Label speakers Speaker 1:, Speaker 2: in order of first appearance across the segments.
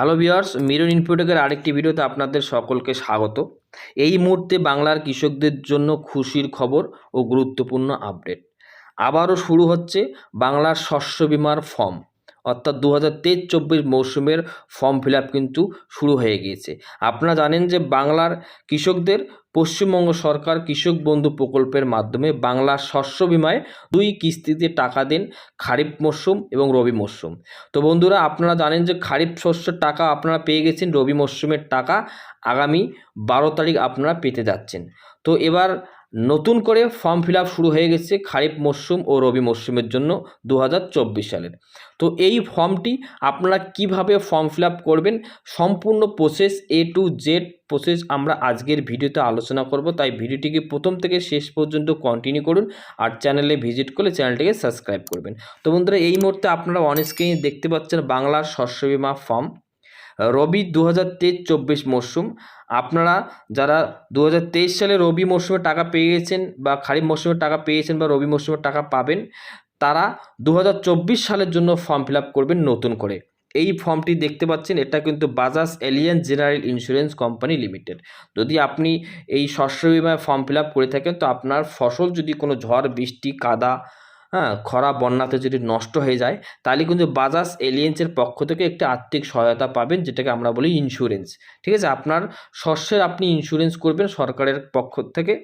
Speaker 1: Hello viewers Miran ইনফোটেকের আরেকটি ভিডিওতে আপনাদের সকলকে স্বাগত। এই মুহূর্তে বাংলার কৃষকদের জন্য খুশির খবর ও গুরুত্বপূর্ণ আপডেট। আবারও শুরু হচ্ছে বাংলার শস্য বিমার ফর্ম। অর্থাৎ দু হাজার তেইশ চব্বিশ মৌসুমের ফর্ম ফিল কিন্তু শুরু হয়ে গিয়েছে। আপনারা জানেন যে বাংলার কৃষকদের পশ্চিমবঙ্গ সরকার কৃষক বন্ধু প্রকল্পের মাধ্যমে বাংলার শস্য বিমায় দুই কিস্তিতে টাকা দেন খারিফ মরশুম এবং রবি মরশুম তো বন্ধুরা, আপনারা জানেন যে খারিফ শস্যের টাকা আপনারা পেয়ে গেছেন, রবি মরশুমের টাকা আগামী বারো তারিখ আপনারা পেতে যাচ্ছেন। তো এবার নতুন করে ফর্ম ফিল শুরু হয়ে গেছে খারিফ মরশুম ও রবি মরশুমের জন্য দু হাজার চব্বিশ সালের। তো এই ফর্মটি আপনারা কীভাবে ফর্ম ফিল করবেন, সম্পূর্ণ process A to Z process আমরা আজকের ভিডিওতে আলোচনা করব। তাই ভিডিওটিকে প্রথম থেকে শেষ পর্যন্ত কন্টিনিউ করুন আর চ্যানেলে ভিজিট করলে চ্যানেলটিকে সাবস্ক্রাইব করবেন। তো বন্ধুরা, এই মুহূর্তে আপনারা অন স্ক্রিনে দেখতে পাচ্ছেন বাংলার শস্য বিমা ফর্ম। রবি দু হাজার চব্বিশ মরশুম আপনারা যারা দু হাজার তেইশ সালে রবি মরশুমে টাকা পেয়ে গেছেন বা খারিফ মরশুমের টাকা পেয়েছেন বা রবি মরশুমের টাকা পাবেন, তারা দু হাজার চব্বিশ সালের জন্য ফর্ম ফিল করবেন নতুন করে। এই ফর্মটি দেখতে পাচ্ছেন, এটা কিন্তু Bajaj Allianz general insurance company limited. যদি আপনি এই শস্য বিমায় ফর্ম ফিল করে থাকেন, তো আপনার ফসল যদি কোনো ঝড়, বৃষ্টি, কাদা হ্যাঁ খরা বন্যাতে যদি নষ্ট হয়ে যায়, তাহলে কিন্তু বাজাজ এলিয়েন্সের পক্ষ থেকে একটি আর্থিক সহায়তা পাবেন, যেটাকে আমরা বলি ইন্স্যুরেন্স ঠিক আছে? আপনার শস্যের আপনি ইন্স্যুরেন্স করবেন সরকারের পক্ষ থেকে,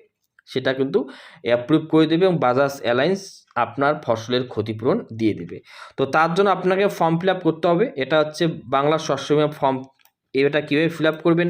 Speaker 1: সেটা কিন্তু অ্যাপ্রুভ করে দেবে এবং বাজাজ অ্যালায়েন্স আপনার ফসলের ক্ষতিপূরণ দিয়ে দেবে। তো তার জন্য আপনাকে ফর্ম ফিল করতে হবে। এটা হচ্ছে বাংলা শস্য বিমা ফর্ম এটা কীভাবে ফিল করবেন?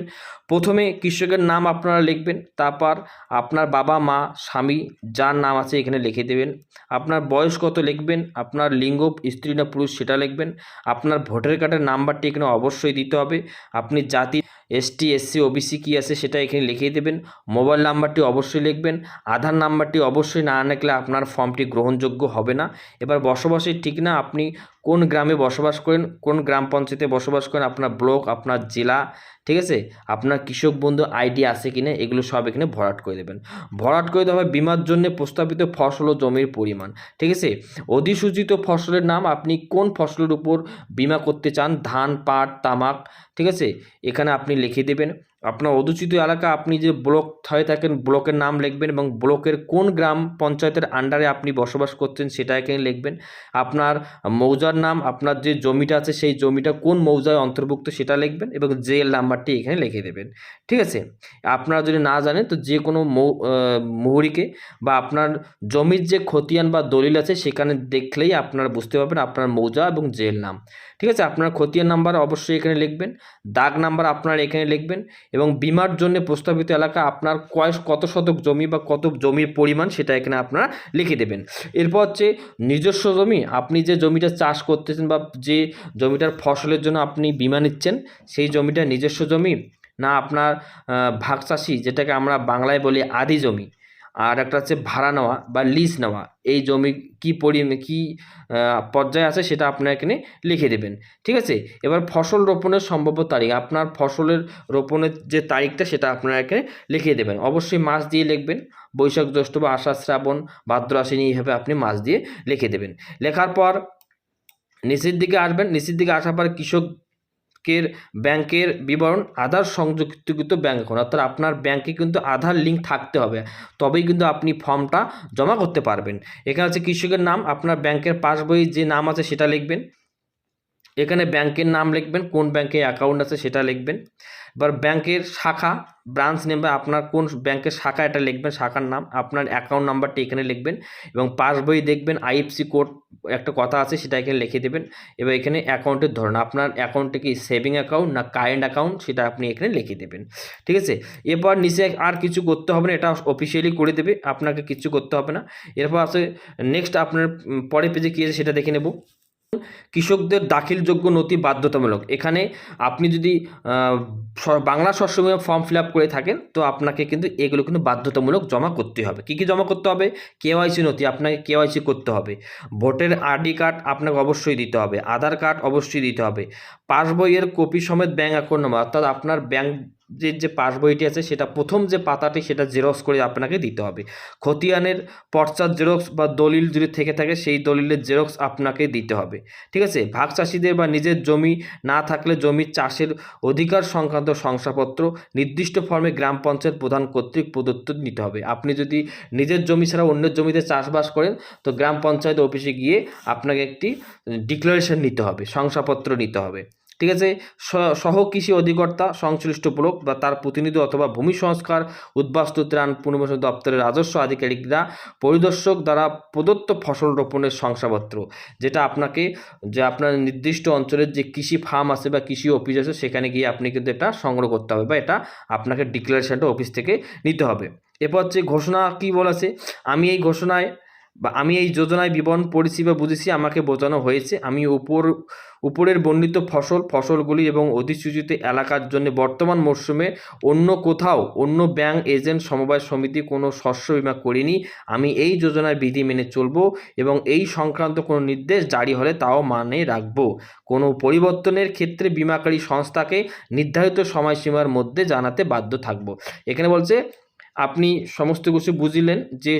Speaker 1: প্রথমে কৃষকের নাম আপনারা লিখবেন, তারপর আপনার বাবা, মা, স্বামী, যার নাম আছে এখানে লিখে দেবেন। আপনার বয়স কত লিখবেন, আপনার লিঙ্গ, স্ত্রী না পুরুষ সেটা লিখবেন। আপনার ভোটার কার্ডের নাম্বারটি এখানে অবশ্যই দিতে হবে। আপনি জাতি, এসটি, এসসি, ওবিসি কী আছে সেটা এখানে লিখিয়ে দেবেন। মোবাইল নাম্বারটি অবশ্যই লিখবেন। আধার নাম্বারটি অবশ্যই না লিখলে আপনার ফর্মটি গ্রহণযোগ্য হবে না। এবার বসবাসের ঠিক না, আপনি কোন গ্রামে বসবাস করেন, কোন গ্রাম পঞ্চায়েতে বসবাস করেন, আপনার ব্লক, আপনার জেলা, ঠিক আছে? আপনার কৃষক বন্ধু আইডি আছে কিনা, এগুলো সব এখানে ভরাট করে দেবেন। ভরাট করে দেওয়া হয় বিমার জন্য প্রস্তাবিত ফসল ও জমির পরিমাণ, ঠিক আছে? অধিসূচিত ফসলের নাম আপনি কোন ফসলের উপর বিমা করতে চান? ধান, পাট, তামাক, ঠিক আছে? এখানে আপনি লিখে দেবেন। আপনার অধুচিত এলাকা, আপনি যে ব্লক হয়ে থাকেন, ব্লকের নাম লিখবেন এবং ব্লকের কোন গ্রাম পঞ্চায়েতের আন্ডারে আপনি বসবাস করছেন সেটা এখানে লিখবেন। আপনার মৌজার নাম, আপনার যে জমিটা আছে সেই জমিটা কোন মৌজায় অন্তর্ভুক্ত সেটা লিখবেন এবং জেল নাম্বারটি এখানে লিখে দেবেন। ঠিক আছে? আপনারা যদি না জানেন তো যে কোনো মুহুরিকে বা আপনার জমির যে খতিয়ান বা দলিল আছে সেখানে দেখলেই আপনারা বুঝতে পারবেন আপনার মৌজা এবং জেল নাম। ঠিক আছে? আপনার খতিয়ান নাম্বার অবশ্যই এখানে লিখবেন। দাগ নাম্বার আপনার এখানে লিখবেন এবং বিমার জন্য প্রস্তাবিত এলাকা আপনার কয় কত শতক জমি বা কত জমির পরিমাণ সেটা এখানে আপনারা লিখে দেবেন। এরপর হচ্ছে নিজস্ব জমি, আপনি যে জমিটা চাষ করতেছেন বা যে জমিটার ফসলের জন্য আপনি বিমা নিচ্ছেন, সেই জমিটা নিজস্ব জমি না আপনার ভাগ চাষি যেটাকে আমরা বাংলায় বলি আদি জমি। আর একটা হচ্ছে ভাড়া নেওয়া বা লিজ নেওয়া। এই জমি কী পরি, কী পর্যায়ে আছে সেটা আপনার এখানে লিখে দেবেন। ঠিক আছে? এবার ফসল রোপণের সম্ভাব্য তারিখ। আপনার ফসলের রোপণের যে তারিখটা সেটা আপনারা এখানে লিখে দেবেন। অবশ্যই মাস দিয়ে লিখবেন। বৈশাখ জ্যৈষ্ঠ বা আষাঢ় শ্রাবণ, ভাদ্র আশ্বিনী এইভাবে আপনি মাস দিয়ে লিখে দেবেন। লেখার পর নিচের দিকে আসবেন। নিচের দিকে আসার পর কৃষক ব্যাংকের ব্যাংকের বিবরণ, আধার সংযুক্তিকৃত ব্যাংক অ্যাকাউন্ট অর্থাৎ আপনার ব্যাংকে কিন্তু আধার লিঙ্ক থাকতে হবে। তবেই কিন্তু আপনি ফর্মটা জমা করতে পারবেন। এখানে আছে কৃষকের নাম, আপনার ব্যাংকের পাসবই যে নাম আছে সেটা লিখবেন। এখানে ব্যাংকের নাম লিখবেন, কোন ব্যাংকে অ্যাকাউন্ট আছে সেটা লিখবেন। এবার ব্যাংকের শাখা ব্রাঞ্চ নেমে আপনার কোন ব্যাংকের শাখা এটা লিখবেন, শাখার নাম, আপনার অ্যাকাউন্ট নাম্বারটি এখানে লিখবেন এবং পাসবই দেখবেন আইএফসি কোড একটা কথা আছে সেটা এখানে লিখে দেবেন। এবার এখানে অ্যাকাউন্টের ধরন, আপনার অ্যাকাউন্টে কি সেভিং অ্যাকাউন্ট না কারেন্ট অ্যাকাউন্ট সেটা আপনি এখানে লিখে দেবেন। ঠিক আছে? এরপর নিচে আর কিছু করতে হবে না, এটা অফিসিয়ালি করে দেবে, আপনাকে কিছু করতে হবে না। এরপর আছে নেক্সট আপনার পরের পেজে কী আছে সেটা দেখে নেব। কৃষকদের দাখিলযোগ্য নথি বাধ্যতামূলক। এখানে আপনি যদি বাংলা শস্য ফর্ম ফিল আপ করে থাকেন, তো আপনাকে কিন্তু এগুলো কিন্তু বাধ্যতামূলক জমা করতে হবে। কী কী জমা করতে হবে? কেওয়াইসি নথি, আপনাকে কেওয়াইসি করতে হবে। ভোটের আইডি কার্ড আপনাকে অবশ্যই দিতে হবে। আধার কার্ড অবশ্যই দিতে হবে। পাসবইয়ের কপি সমেত ব্যাঙ্ক অ্যাকাউন্ট নাম্বার, অর্থাৎ আপনার ব্যাঙ্ক যে যে পাস বইটি আছে সেটা প্রথম যে পাতাটি সেটা জেরক্স করে আপনাকে দিতে হবে। খতিয়ানের পর্চার জেরক্স বা দলিল যদি থেকে থাকে সেই দলিলের জেরক্স আপনাকে দিতে হবে। ঠিক আছে? ভাগ চাষিদের বা নিজের জমি না থাকলে জমির চাষের অধিকার সংক্রান্ত শংসাপত্র নির্দিষ্ট ফর্মে গ্রাম পঞ্চায়েত প্রধান কর্তৃক প্রদত্ত নিতে হবে। আপনি যদি নিজের জমি ছাড়া অন্যের জমিতে চাষবাস করেন, তো গ্রাম পঞ্চায়েত অফিসে গিয়ে আপনাকে একটি ডিক্লারেশন নিতে হবে, শংসাপত্র নিতে হবে। ঠিক আছে? সহ কৃষি অধিকর্তা, সংশ্লিষ্ট ব্লক বা তার প্রতিনিধি অথবা ভূমি সংস্কার, উদ্বাস্তু ত্রাণ, পুনর্বাসন দপ্তরের রাজস্ব আধিকারিকরা পরিদর্শক দ্বারা প্রদত্ত ফসল রোপণের শংসাপত্র, যেটা আপনাকে, যে আপনার নির্দিষ্ট অঞ্চলের যে কৃষি ফার্ম আছে বা কৃষি অফিস আছে, সেখানে গিয়ে আপনি কিন্তু এটা সংগ্রহ করতে হবে বা এটা আপনাকে ডিক্লারেশনটা অফিস থেকে নিতে হবে। এরপর হচ্ছে ঘোষণা কি বলেছে? আমি এই ঘোষণায় বা আমি এই যোজনায় বিবরণ পড়েছি বা বুঝেছি, আমাকে বোঝানো হয়েছে। আমি উপর, উপরের বর্ণিত ফসল, ফসলগুলি এবং অধিসূচিত এলাকার জন্য বর্তমান মরশুমে অন্য কোথাও অন্য ব্যাংক এজেন্ট সমবায় সমিতি কোনো শস্য বিমা করিনি। আমি এই যোজনার বিধি মেনে চলবো এবং এই সংক্রান্ত কোনো নির্দেশ জারি হলে তাও মানে রাখব। কোনো পরিবর্তনের ক্ষেত্রে বিমাকারী সংস্থাকে নির্ধারিত সময়সীমার মধ্যে জানাতে বাধ্য থাকব। এখানে বলছে আপনি সমস্ত কিছু বুঝিলেন যে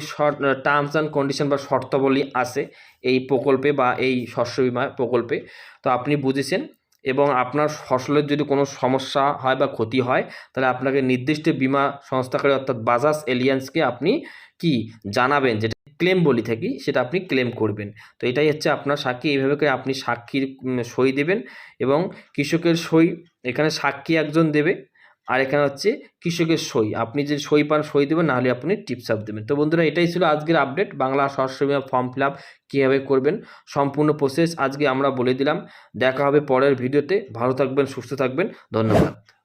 Speaker 1: টার্মস অ্যান্ড কন্ডিশন বা শর্তাবলী আছে এই প্রকল্পে বা এই শস্য বিমা প্রকল্পে। তো আপনি বুঝেছেন এবং আপনার ফসলের যদি কোনো সমস্যা হয় বা ক্ষতি হয়, তাহলে আপনাকে নির্দিষ্ট বিমা সংস্থাকারী অর্থাৎ বাজাজ এলিয়েন্সকে আপনি কি জানাবেন, যেটা ক্লেম বলি থাকি, সেটা আপনি ক্লেম করবেন। তো এটাই হচ্ছে আপনার সাক্ষী, এইভাবে করে আপনি সাক্ষীর সই দেবেন এবং কৃষকের সই এখানে সাক্ষী একজন দেবে। আর এখানে হচ্ছে কৃষকের সই। আপনি যে সই পান, সই দেবেন, নাহলে আপনি টিপস আপ দেবেন। তো বন্ধুরা, এটাই ছিল আজকের আপডেট বাংলা শস্য বিমা ফর্ম ফিল আপ কীভাবে করবেন, সম্পূর্ণ প্রসেস আজকে আমরা বলে দিলাম। দেখা হবে পরের ভিডিওতে ভালো থাকবেন, সুস্থ থাকবেন। ধন্যবাদ।